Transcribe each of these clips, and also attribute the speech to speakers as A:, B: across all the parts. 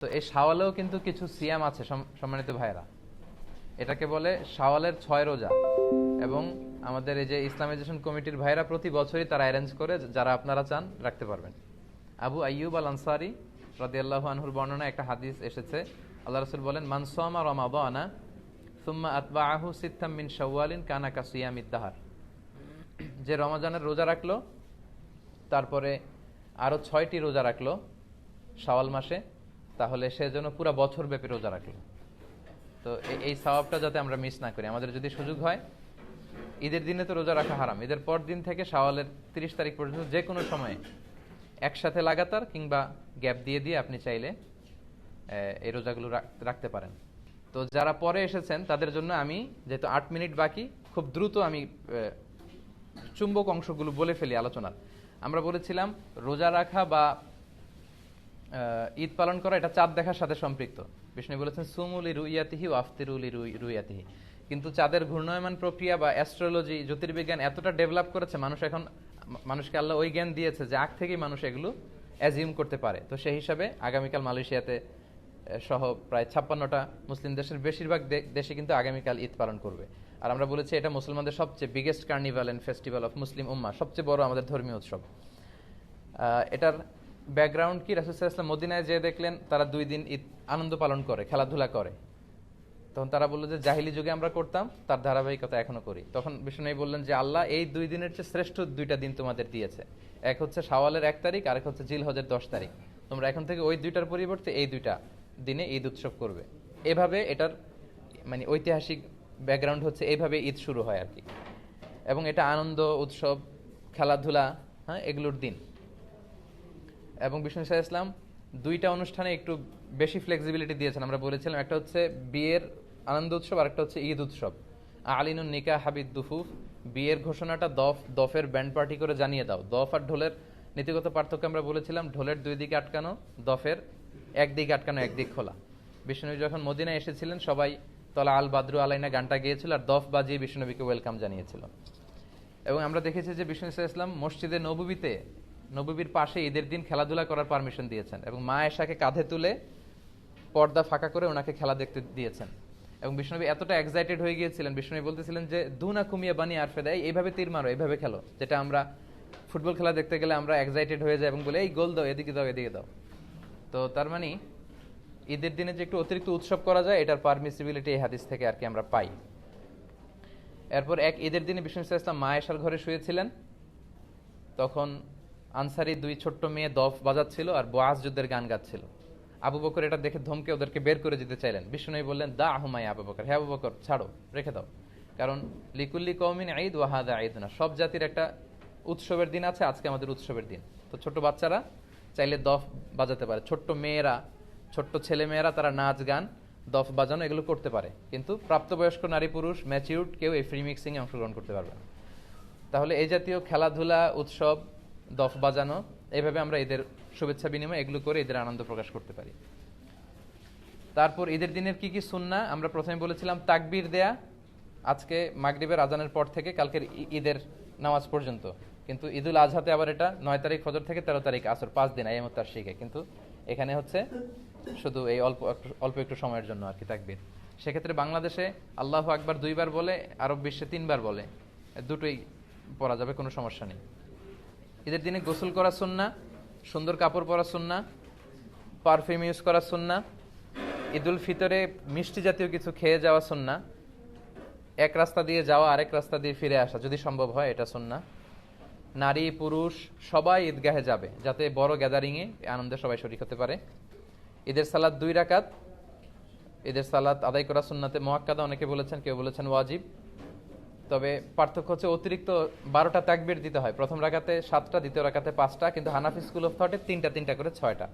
A: তো এই শাওয়ালেও কিন্তু কিছু সিয়াম আছে সম- সম্মানিত ভাইরা এটাকে বলে শাওয়ালের ছয় রোজা। এবং আমাদের এই যে ইসলামাইজেশন কমিটির ভাইরা প্রতি বছরই তারা অ্যারেঞ্জ করে, যারা আপনারা চান, রাখতে পারবেন। আবু আইয়ুব আল আনসারি রাদিয়াল্লাহু আনহুর বর্ণনা একটা হাদিস এসেছে। আল্লাহ রসুল বলেন মানসামা রমাদানা, সুম্মা আতবাআহু সিত্তাম মিন শাওয়ালিন কানা কাসিয়ামিদ দাহার। যে রমাজানের রোজা রাখল, তারপরে আরও ছয়টি রোজা রাখল শাওয়াল মাসে। তাহলে সে যেন পুরো বছর ব্যাপী রোজা রাখল। তো এই সওয়াবটা যাতে আমরা মিস না করি। আমাদের যদি সুযোগ হয়, ঈদের দিনে তো রোজা রাখা হারাম। ঈদের পর দিন থেকে শাওয়ালের তিরিশ তারিখ পর্যন্ত যে কোনো সময়ে একসাথে লাগাতার কিংবা গ্যাপ দিয়ে দিয়ে আপনি চাইলে এই রোজাগুলো রাখ- রাখতে পারেন। তো যারা পরে এসেছেন, তাদের জন্য আমি যেহেতু আট মিনিট বাকি, খুব দ্রুত আমি চুম্বক অংশগুলো বলে ফেলি আলোচনার। আমরা বলেছিলাম, রোজা রাখা বা ঈদ পালন করা এটা চাঁদ দেখার সাথে সম্পৃক্ত। বিষ্ণু বলেছেন সুমুলি রুইয়াতিহি ও আফতিরুলি রুইয়াতিহি। কিন্তু চাঁদের ঘূর্ণয়মান প্রক্রিয়া বা অ্যাস্ট্রোলজি জ্যোতির্বিজ্ঞান এতটা ডেভেলপ করেছে, মানুষ এখন, মানুষকে আল্লাহ ওই জ্ঞান দিয়েছে যে আগ থেকেই মানুষ এগুলো অ্যাজিউম করতে পারে। তো সেই হিসাবে আগামীকাল মালয়েশিয়াতে সহ প্রায় ছাপ্পান্নটা মুসলিম দেশের বেশিরভাগ দেশে কিন্তু আগামীকাল ঈদ পালন করবে। আর আমরা বলেছি, এটা মুসলমানদের সবচেয়ে biggest carnival and festival of Muslim উম্মা সবচেয়ে বড় আমাদের ধর্মীয় উৎসব। এটার ব্যাকগ্রাউন্ড কি? রাসুসাল্লাম মদিনায় যে দেখলেন, তারা দুই দিন ঈদ আনন্দ পালন করে, খেলাধুলা করে। তখন তারা বলল যে, জাহিলি যুগে আমরা করতাম, তার ধারাবাহিকতা এখনও করি। তখন বিষ্ণু বললেন যে, আল্লাহ এই দুই দিনের চেয়ে শ্রেষ্ঠ দুইটা দিন তোমাদের দিয়েছে। এক হচ্ছে শাওয়ালের এক তারিখ আর এক হচ্ছে জিল হজের দশ তারিখ। তোমরা এখন থেকে ওই দুইটার পরিবর্তে এই দুইটা দিনে ঈদ উৎসব করবে। এভাবে এটার মানে ঐতিহাসিক ব্যাকগ্রাউন্ড হচ্ছে এইভাবে ঈদ শুরু হয় আর কি। এবং এটা আনন্দ, উৎসব, খেলাধুলা হ্যাঁ এগুলোর দিন। এবং বিষ্ণু ইসা ইসলাম দুইটা অনুষ্ঠানে একটু বেশি ফ্লেক্সিবিলিটি দিয়েছেন। আমরা বলেছিলাম, একটা হচ্ছে বিয়ের আনন্দ উৎসব আর একটা হচ্ছে ঈদ উৎসব। আলিনুন নিকা হাবিদ দুফুফ, বিয়ের ঘোষণাটা দফ, দফের ব্যান্ড পার্টি করে জানিয়ে দাও। দফ আর ঢোলের নীতিগত পার্থক্য আমরা বলেছিলাম, ঢোলের দুই দিকে আটকানো, দফের একদিকে আটকানো একদিক খোলা। বিষ্ণু যখন মদিনায় এসেছিলেন, সবাই তলা আল বাদরু আলাইনা গানটা গিয়েছিল আর দফ বাজিয়ে বিষ্ণুনবীকে ওয়েলকাম জানিয়েছিল। এবং আমরা দেখেছি যে বিষ্ণু ইসলাম মসজিদে নববীতে নববীর পাশে ঈদের দিন খেলাধুলা করার পারমিশন দিয়েছেন এবং মা এশাকে কাঁধে তুলে পর্দা ফাঁকা করে ওনাকে খেলা দেখতে দিয়েছেন। এবং বিষ্ণুবী এতটা এক্সাইটেড হয়ে গিয়েছিলেন বিষ্ণুবী বলতেছিলেন যে, দুনা কুমিয়া বানি আর ফেদাই এইভাবে তীর মারো, এইভাবে খেলো, যেটা আমরা ফুটবল খেলা দেখতে গেলে আমরা এক্সাইটেড হয়ে যাই এবং বলে, এই গোল দাও, এদিকে দাও এদিকে দাও। তো তার মানে ঈদের দিনে যে একটু অতিরিক্ত উৎসব করা যায়, এটার পারমিসিবিলিটি এই হাদিস থেকে আর কি আমরা পাই। এরপর এক ঈদের দিনে বিষ্ণু ইসা ইসলাম মা ঘরে শুয়েছিলেন। তখন আনসারি দুই ছোট্ট মেয়ে দফ বাজাচ্ছিল আর বোয়াজ যুদ্ধের গান গাচ্ছিল। আবু বকর এটা দেখে ধমকে ওদেরকে বের করে দিতে চাইলেন। বিষ্ণু বললেন, দা আহমাই আবু বকর। হ্যাঁ আবু বকর, ছাড়ো, রেখে দাও। কারণ, লিকুল্লি কৌমিন ঈদ ওয়াহাদা ঈদ না সব জাতির একটা উৎসবের দিন আছে, আজকে আমাদের উৎসবের দিন। তো ছোট বাচ্চারা চাইলে দফ বাজাতে পারে। ছোট্ট মেয়েরা, ছোট্ট ছেলে মেয়েরা তারা নাচ গান, দফ বাজানো, এগুলো করতে পারে। কিন্তু প্রাপ্তবয়স্ক নারী পুরুষ ম্যাচিউড কেউ এই ফ্রি মিক্সিংয়ে অংশগ্রহণ করতে পারবে না। তাহলে এই জাতীয় খেলাধুলা, উৎসব দফ বাজানো, এভাবে আমরা ঈদের শুভেচ্ছা বিনিময় এগুলো করে এদের আনন্দ প্রকাশ করতে পারি। তারপর ঈদের দিনের কি কি সুন্না, আমরা প্রথমে বলেছিলাম তাকবির দেয়া, আজকে মাগরিবের আজানের পর থেকে কালকের ঈদের নামাজ পর্যন্ত। কিন্তু ঈদুল আজহাতে আবার এটা নয় তারিখ ফজর থেকে তেরো তারিখ আসর, পাঁচ দিন আইএমত তার শিখে কিন্তু এখানে হচ্ছে শুধু এই অল্প অল্প একটু সময়ের জন্য আর কি তাকবির। সেক্ষেত্রে বাংলাদেশে আল্লাহ আকবার দুইবার বলে, আরব বিশ্বে তিনবার বলে, দুটোই পরা যাবে, কোনো সমস্যা নেই। ঈদের দিনে গোসল করা সুন্না, সুন্দর কাপড় পরা সুন্না পারফিউম ইউজ করা সুন্না, ঈদুল ফিতরে মিষ্টি জাতীয় কিছু খেয়ে যাওয়া সুন্না, এক রাস্তা দিয়ে যাওয়া, আরেক রাস্তা দিয়ে ফিরে আসা, যদি সম্ভব হয় এটা সুন্না। নারী, পুরুষ, সবাই ঈদগাহে যাবে, যাতে বড় গ্যাদারিংয়ে আনন্দে সবাই শরিক হতে পারে। ঈদের সালাদ দুই রাকাত, ঈদের সালাদ আদায় করা সুন্নাতে মোয়াক্কাদা অনেকে বলেছেন, কেউ বলেছেন ওয়াজিব। তবে পার্থক্য হচ্ছে অতিরিক্ত বারোটা তাকবির দিতে হয়। প্রথম রাখাতে সাতটা, দ্বিতীয় রাখাতে পাঁচটা, কিন্তু হানাফি স্কুল অফ থটে তিনটা তিনটা করে ছয়টা।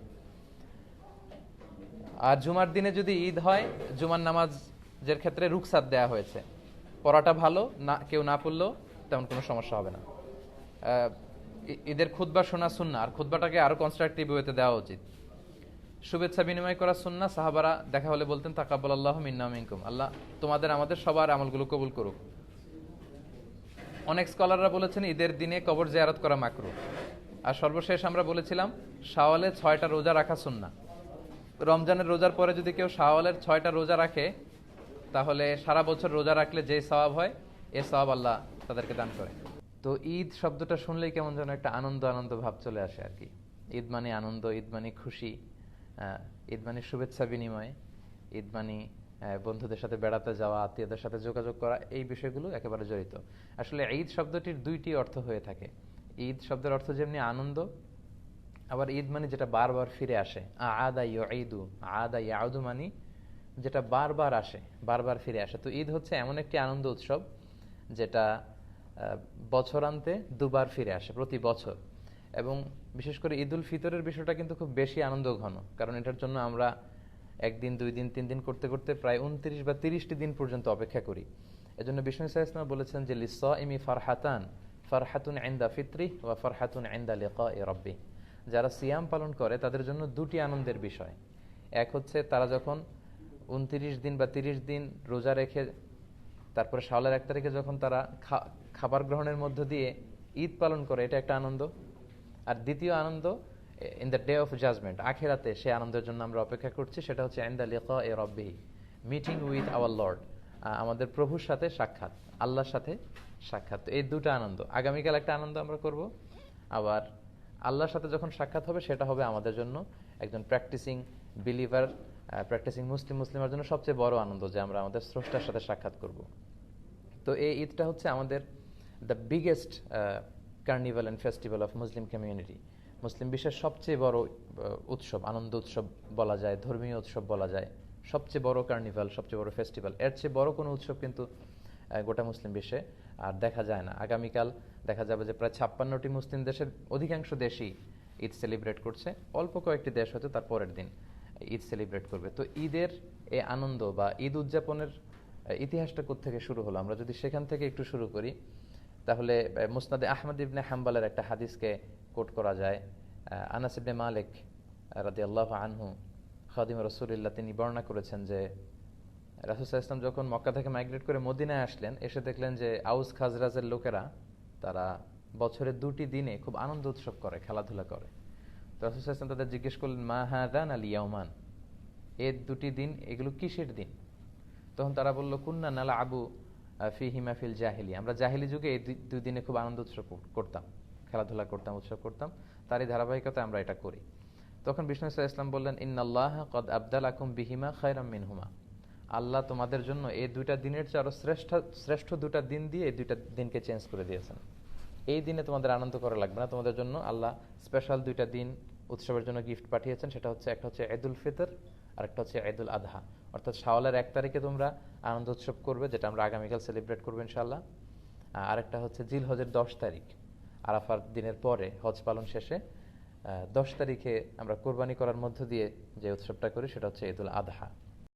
A: আর জুমার দিনে যদি ঈদ হয়, জুমার নামাজের ক্ষেত্রে রুকসাত দেয়া হয়েছে। পড়াটা ভালো, না, কেউ না পড়লেও তেমন কোনো সমস্যা হবে না। ঈদের খুতবা শোনা সুন্না, আর খুতবাটাকে আরও কনস্ট্রাকটিভ ওয়েতে দেওয়া উচিত। শুভেচ্ছা বিনিময় করা সুন্না, সাহাবারা দেখা হলে বলতেন তাকাব্বাল আল্লাহ মিন্না মিনকুম। আল্লাহ তোমাদের আমাদের সবার আমলগুলো কবুল করুক। অনেক স্কলাররা বলেছেন, ঈদের দিনে কবর জিয়ারত করা মাকরু। আর সর্বশেষ আমরা বলেছিলাম, শাওয়ালে ছয়টা রোজা রাখা সুন্না রমজানের রোজার পরে যদি কেউ শাওয়ালের ছয়টা রোজা রাখে, তাহলে সারা বছর রোজা রাখলে যে সওয়াব হয়, এ সওয়াব আল্লাহ তাদেরকে দান করে। তো ঈদ শব্দটা শুনলেই কেমন যেন একটা আনন্দ আনন্দ ভাব চলে আসে আর কি। ঈদ মানে আনন্দ, ঈদ মানে খুশি ঈদ মানে শুভেচ্ছা বিনিময়, ঈদ মানে বন্ধুদের সাথে বেড়াতে যাওয়া, আত্মীয়দের সাথে যোগাযোগ করা, এই বিষয়গুলো একেবারে জড়িত। আসলে ঈদ শব্দটির দুইটি অর্থ হয়ে থাকে। ঈদ শব্দের অর্থ যেমনি আনন্দ, আবার ঈদ মানে যেটা বারবার ফিরে আসে। আদা ঈদু আদা ইয়াউদু মানে যেটা বারবার আসে, বারবার ফিরে আসে। তো ঈদ হচ্ছে এমন একটি আনন্দ উৎসব যেটা বছরান্তে দুবার ফিরে আসে, প্রতি বছর। এবং বিশেষ করে ঈদুল ফিতরের বিষয়টা কিন্তু খুব বেশি আনন্দ ঘন কারণ এটার জন্য আমরা একদিন, দুই দিন, তিন দিন করতে করতে প্রায় উনত্রিশ বা তিরিশটি দিন পর্যন্ত অপেক্ষা করি। এজন্য বিষ্ণু ইসলাম বলেছেন যে লিস ইমি ফারহাতান, ফারহাতুন আইন্দা ফিত্রি ওয়া ফারহাতুন আইন্দা লিকা এ রব্বি। যারা সিয়াম পালন করে, তাদের জন্য দুটি আনন্দের বিষয়। এক হচ্ছে, তারা যখন উনত্রিশ দিন বা তিরিশ দিন রোজা রেখে, তারপরে শাওলার এক তারিখে যখন তারা খাবার গ্রহণের মধ্য দিয়ে ঈদ পালন করে, এটা একটা আনন্দ। আর দ্বিতীয় আনন্দ in the day of judgement আখেরাতে সে আনন্দের জন্য আমরা অপেক্ষা করছি, সেটা হচ্ছে ইন দ্য লিকা এ রব্বিহি মিটিং উইথ আওয়ার লর্ড আমাদের প্রভুর সাথে সাক্ষাৎ, আল্লাহর সাথে সাক্ষাৎ। এই দুটো আনন্দ। আগামীকাল একটা আনন্দ আমরা করব, আবার আল্লাহর সাথে যখন সাক্ষাৎ হবে, সেটা হবে আমাদের জন্য একজন প্র্যাকটিসিং বিলিভার প্র্যাকটিসিং মুসলিম মুসলিমের জন্য সবচেয়ে বড় আনন্দ, যে আমরা আমাদের স্রষ্টার সাথে সাক্ষাৎ করব। তো এই ঈদটা হচ্ছে আমাদের the biggest carnival and festival of Muslim community মুসলিম বিশ্বের সবচেয়ে বড় উৎসব, আনন্দ উৎসব বলা যায়, ধর্মীয় উৎসব বলা যায়, সবচেয়ে বড় কার্নিভাল সবচেয়ে বড় ফেস্টিভ্যাল এর চেয়ে বড় কোনো উৎসব কিন্তু গোটা মুসলিম বিশ্বে আর দেখা যায় না। আগামীকাল দেখা যাবে যে প্রায় ছাপ্পান্নটি মুসলিম দেশের অধিকাংশ দেশই ঈদ সেলিব্রেট করছে। অল্প কয়েকটি দেশ হয়তো তার পরের দিন ঈদ সেলিব্রেট করবে। তো ঈদের এই আনন্দ বা ঈদ উদযাপনের ইতিহাসটা থেকে শুরু হলো? আমরা যদি সেখান থেকে একটু শুরু করি, তাহলে মুসনাদে আহমদ ইবনে হাম্বালের একটা হাদিসকে কোট করা যায়। আনাস মালিক রাদি আল্লাহ আনহু, খাদিম রসুলিল্লাহ, তিনি বর্ণনা করেছেন যে রাসুসাহ ইসলাম যখন মক্কা থেকে মাইগ্রেট করে মদিনায় আসলেন, এসে দেখলেন যে আউস খাজরাজের লোকেরা, তারা বছরের দুটি দিনে খুব আনন্দ উৎসব করে, খেলাধুলা করে। তো রাসুসাহ ইসলাম তাদের জিজ্ঞেস করলেন, মা হাদান আল ইয়াউমান এর দুটি দিন, এগুলো কিসের দিন? তখন তারা বলল, কুন্না নালা আবু ফি হিমাফিল জাহিলি। আমরা জাহিলি যুগে এই দুই দিনে খুব আনন্দ উৎসব করতাম। খেলাধুলা করতাম, উৎসব করতাম, তারই ধারাবাহিকতায় আমরা এটা করি। তখন বিষ্ণু ইসলাম ইসলাম বললেন, ইন্নাল্লাহ কদ আবদাল আকুম বিহিমা খায়রাম মিনহুমা। আল্লাহ তোমাদের জন্য এই দুইটা দিনের চেয়ে আরও শ্রেষ্ঠ শ্রেষ্ঠ দুটা দিন দিয়ে এই দুইটা দিনকে চেঞ্জ করে দিয়েছেন। এই দিনে তোমাদের আনন্দ করা লাগবে না। তোমাদের জন্য আল্লাহ স্পেশাল দুইটা দিন উৎসবের জন্য গিফট পাঠিয়েছেন। সেটা হচ্ছে, একটা হচ্ছে ঈদুল ফিতর আর একটা হচ্ছে ঈদুল আদহা। অর্থাৎ শাওয়ালের এক তারিখে তোমরা আনন্দ উৎসব করবে, যেটা আমরা আগামীকাল সেলিব্রেট করব ইনশাল্লাহ আরেকটা হচ্ছে জিল হজের দশ তারিখ। আরাফার দিনের পরে হজ পালন শেষে দশ তারিখে আমরা কোরবানি করার মধ্য দিয়ে যে উৎসবটা করি সেটা হচ্ছে ঈদুল আদহা।